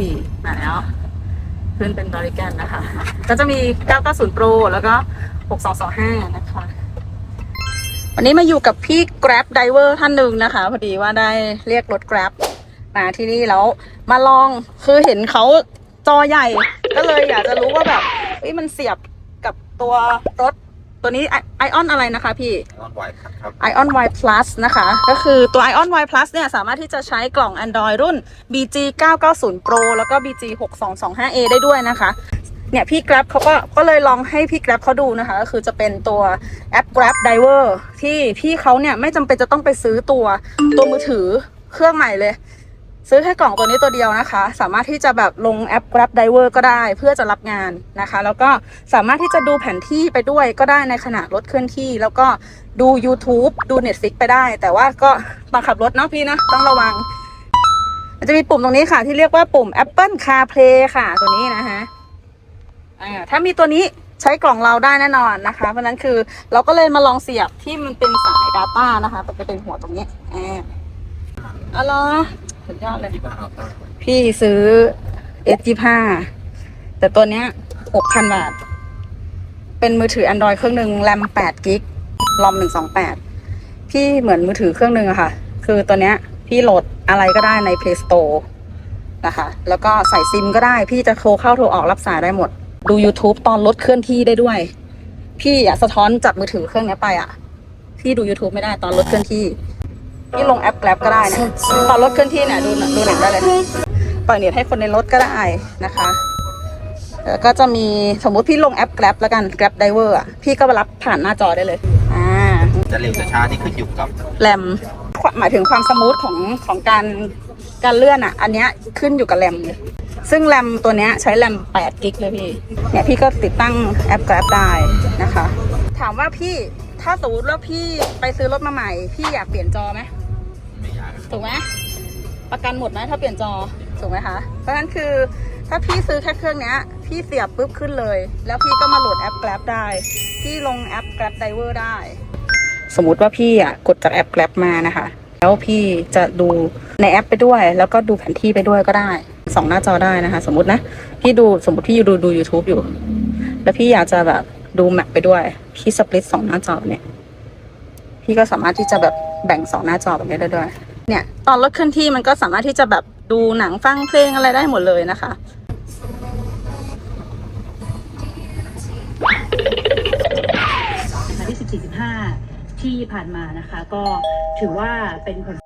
นี่มาแล้ว ขึ้นเป็นบริการนะคะ ก็จะมี 990 Pro แล้วก็ 6225 นะคะ วันนี้มาอยู่กับพี่ Grab Driver ท่านหนึ่งนะคะ พอดีว่าได้เรียกรถ Grab มาที่นี่แล้ว มาลองคือเห็นเขาจอใหญ่ ก็เลยอยากจะรู้ว่าแบบมันเสียบกับตัวรถ ตัวนี้ไอออนอะไรนะคะพี่นอนไหวครับครับ Ion Y Plus นะคะ ก็คือตัว Ion Y Plus เนี่ยสามารถที่จะใช้กล่อง Android รุ่น BG 990 Pro แล้วก็ BG 6225A ได้ด้วยนะคะ เนี่ยพี่ Grab เขาก็ก็เลยลองให้พี่ Grab เขาดูนะคะ ก็คือจะเป็นตัวแอป Grab Driver ที่พี่เขาเนี่ยไม่จำเป็นจะต้องไปซื้อตัวตัวมือถือเครื่องใหม่เลย ซื้อแค่กล่องตัวนี้ตัวเดียวนะคะ สามารถที่จะแบบลงแอป Grab Driver ก็ได้เพื่อจะรับงานนะคะ แล้วก็สามารถที่จะดูแผนที่ไปด้วยก็ได้ในขณะรถเคลื่อนที่ แล้วก็ดู YouTube ดู Netflix ไปได้ แต่ว่าก็ตอนขับรถเนาะพี่นะต้องระวังมันจะมีปุ่มตรงนี้ค่ะ ที่เรียกว่าปุ่ม Apple CarPlay ค่ะ ตัวนี้นะฮะอ่าถ้ามีตัวนี้ใช้กล่องเราได้แน่นอนนะคะ เพราะนั้นคือเราก็เลยมาลองเสียบที่มันเป็นสาย Data นะคะมันจะเป็นหัวตรงนี้อ่าอ๋อ สุดยอดเลย ที่บ้านเอาตั้งพี่ซื้อ S25 แต่ตัวเนี้ย6,000บาท เป็นมือถือ Android เครื่องหนึ่งแรม8กิกรอม128พี่เหมือนมือถือเครื่องหนึ่งอะค่ะ คือตัวเนี้ยพี่โหลดอะไรก็ได้ใน Play Store นะคะ แล้วก็ใส่ซิมก็ได้ พี่จะโทรเข้าโทรออกรับสายได้หมด ดู YouTube ตอนรถเคลื่อนที่ได้ด้วย พี่อะสะท้อนจากมือถือเครื่องเนี้ยไปอะพี่ดู YouTube ไม่ได้ตอนรถเคลื่อนที่ พี่ลงแอป Grab ก็ได้นะตอนรถเคลื่อนที่เนี่ยดูหนังดูหนังได้เลยปล่อยเน็ตให้คนในรถก็ได้นะคะแล้วก็จะมีสมมุติพี่ลงแอป Grab แล้วกัน Grab Driver อะพี่ก็รับผ่านหน้าจอได้เลยอ่าจะเร็วจะช้าที่ขึ้นอยู่กับแรมหมายถึงความสมูทของของการการเลื่อนอะ อันเนี้ยขึ้นอยู่กับแรมเลยซึ่งแรมตัวเนี้ยใช้แรม8กิกเลยพี่เนี่ยพี่ก็ติดตั้งแอป Grab ได้นะคะ ถามว่าพี่ถ้าสมมติว่าพี่ไปซื้อรถมาใหม่ พี่อยากเปลี่ยนจอไหมไม่ยาก ถูกไหมประกันหมดไหมถ้าเปลี่ยนจอถูกไหมคะเพราะฉะนั้นคือถ้าพี่ซื้อแค่เครื่องเนี้ย พี่เสียบปุ๊บขึ้นเลย แล้วพี่ก็มาโหลดแอป Grab ได้ พี่ลงแอป Grab Driver ได้ สมมุติว่าพี่อะกดจากแอป Grab มานะคะ แล้วพี่จะดูในแอปไปด้วย แล้วก็ดูแผนที่ไปด้วยก็ได้สองหน้าจอได้นะคะ สมมตินะ พี่ดูสมมติพี่ดูดู YouTube อยู่ แล้วพี่อยากจะแบบดูแมปไปด้วย พี่สปลิตสองหน้าจอเนี่ย พี่ก็สามารถที่จะแบบแบ่งสองหน้าจอแบบนี้ได้ด้วย เนี่ยตอนรถเคลื่อนที่มันก็สามารถที่จะแบบดูหนังฟังเพลงอะไรได้หมดเลยนะคะ ที่ 14-15 ที่ผ่านมานะคะ ก็ถือว่าเป็นผล